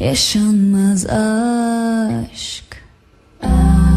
yaşanmaz aşk. aşk.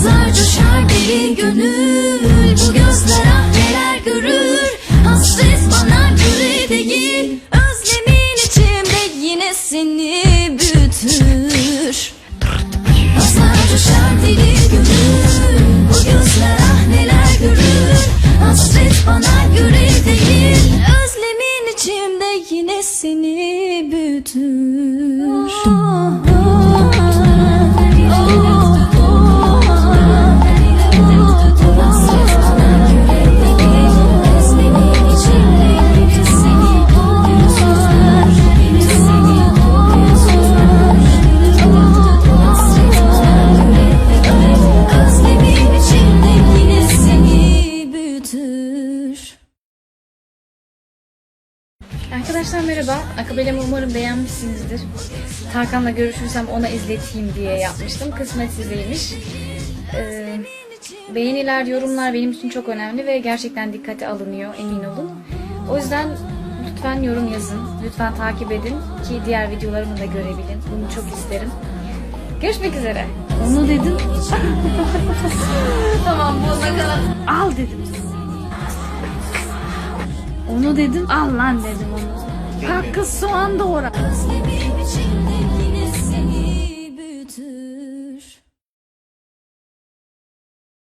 Azar coşar deli gönül. Bu gözler ah neler görür? Hasret bana göre değil. Özlemin içimde yine seni büyütür. Azar coşar deli Arkadaşlar merhaba. Akabelemi umarım beğenmişsinizdir. Tarkan'la görüşürsem ona izleteyim diye yapmıştım. Kısmet sizeymiş. Ee, beğeniler, yorumlar benim için çok önemli ve gerçekten dikkate alınıyor emin olun. O yüzden lütfen yorum yazın. Lütfen takip edin ki diğer videolarımı da görebilin. Bunu çok isterim. Görüşmek üzere. Onu dedim. tamam bu kadar. Al dedim. Onu dedim. Al lan dedim onu. Kalk kız soğan doğra.